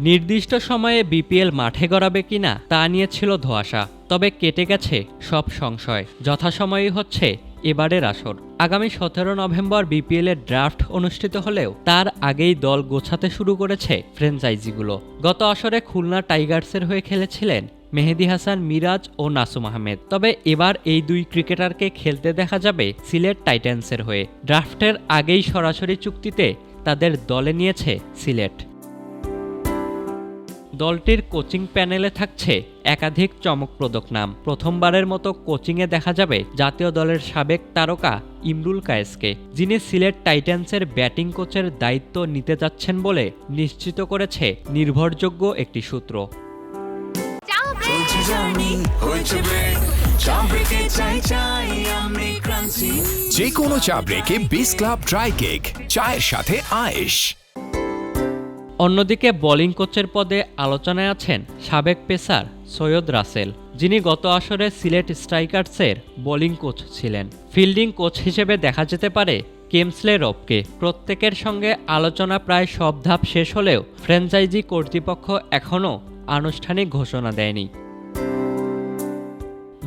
নির্দিষ্ট সময়ে বিপিএল মাঠে গড়াবে কিনা তা নিয়ে ছিল ধোঁয়াশা, তবে কেটে গেছে সব সংশয়। যথাসময়েই হচ্ছে এবারের আসর। আগামী সতেরো নভেম্বর বিপিএল এর ড্রাফট অনুষ্ঠিত হলেও তার আগেই দল গোছাতে শুরু করেছে ফ্র্যাঞ্চাইজিগুলো। গত আসরে খুলনা টাইগার্সের হয়ে খেলেছিলেন মেহেদি হাসান, মিরাজ ও নাসুম আহমেদ। তবে এবার এই দুই ক্রিকেটারকে খেলতে দেখা যাবে সিলেট টাইটান্সের হয়ে। ড্রাফটের আগেই সরাসরি চুক্তিতে তাদের দলে নিয়েছে সিলেট। দলটির কোচিং প্যানেলে থাকছে একাধিক চমকপ্রদক নাম। প্রথমবারের মতো কোচিংয়ে দেখা যাবে জাতীয় দলের সাবেক তারকা ইমরুল কায়েসকে যিনি সিলেট টাইটান্সের ব্যাটিং কোচের দায়িত্ব নিতে যাচ্ছেন বলে নিশ্চিত করেছে নির্ভরযোগ্য একটি সূত্র। যে কোনো চা ব্রেকে বিস ক্লাব ড্রাই কেক চায়ের সাথে আয়েশ। অন্যদিকে বোলিং কোচের পদে আলোচনায় আছেন সাবেক পেসার সৈয়দ রাসেল, যিনি গত আসরে সিলেট স্ট্রাইকার্সের বোলিং কোচ ছিলেন। ফিল্ডিং কোচ হিসেবে দেখা যেতে পারে কেমসলে রবকে। প্রত্যেকের সঙ্গে আলোচনা প্রায় সব ধাপ শেষ হলেও ফ্র্যাঞ্চাইজি কর্তৃপক্ষ এখনও আনুষ্ঠানিক ঘোষণা দেয়নি।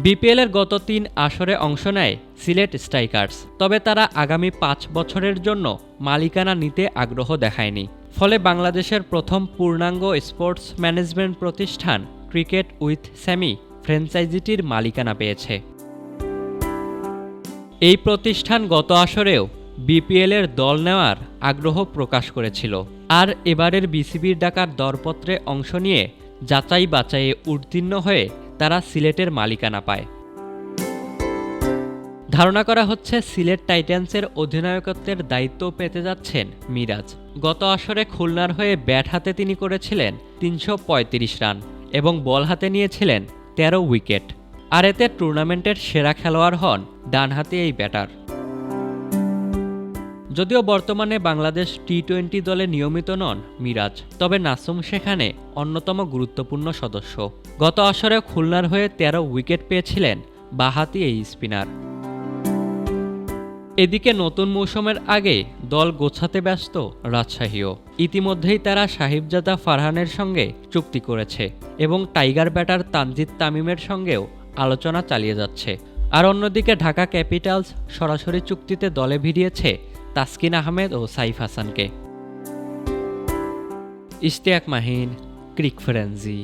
বিপিএলের গত তিন আসরে অংশ নেয় সিলেট স্ট্রাইকার্স, তবে তারা আগামী পাঁচ বছরের জন্য মালিকানা নিতে আগ্রহ দেখায়নি। ফলে বাংলাদেশের প্রথম পূর্ণাঙ্গ স্পোর্টস ম্যানেজমেন্ট প্রতিষ্ঠান ক্রিকেট উইথ স্যামি ফ্র্যাঞ্চাইজিটির মালিকানা পেয়েছে। এই প্রতিষ্ঠান গত আসরেও বিপিএলের দল নেওয়ার আগ্রহ প্রকাশ করেছিল। আর এবারের বিসিবির ডাকার দরপত্রে অংশ নিয়ে যাচাই বাছাইয়ে উত্তীর্ণ হয়ে তারা সিলেটের মালিকানা পায়। ধারণা করা হচ্ছে সিলেট টাইটান্সের অধিনায়কত্বের দায়িত্ব পেতে যাচ্ছেন মিরাজ। গত আসরে খুলনার হয়ে ব্যাট হাতে তিনি করেছিলেন তিনশো পঁয়ত্রিশ রান এবং বল হাতে নিয়েছিলেন ১৩ উইকেট। আর এতে টুর্নামেন্টের সেরা খেলোয়াড় হন ডানহাতে এই ব্যাটার। যদিও বর্তমানে বাংলাদেশ টি টোয়েন্টি দলে নিয়মিত নন মিরাজ, তবে নাসুম সেখানে অন্যতম গুরুত্বপূর্ণ সদস্য। গত আসরে খুলনার হয়ে ১৩ উইকেট পেয়েছিলেন বাহাতি এই স্পিনার। এদিকে নতুন মৌসুমের আগে দল গোছাতে ব্যস্ত রাজশাহীও। ইতিমধ্যেই তারা সাহিবজাদা ফারহানের সঙ্গে চুক্তি করেছে এবং টাইগার ব্যাটার তানজিদ তামিমের সঙ্গেও আলোচনা চালিয়ে যাচ্ছে। আর অন্যদিকে ঢাকা ক্যাপিটালস সরাসরি চুক্তিতে দলে ভিড়িয়েছে তাসকিন আহমেদ ও সাইফ হাসানকে। ইশতিয়াক মাহিন, ক্রিক ফ্রেন্সি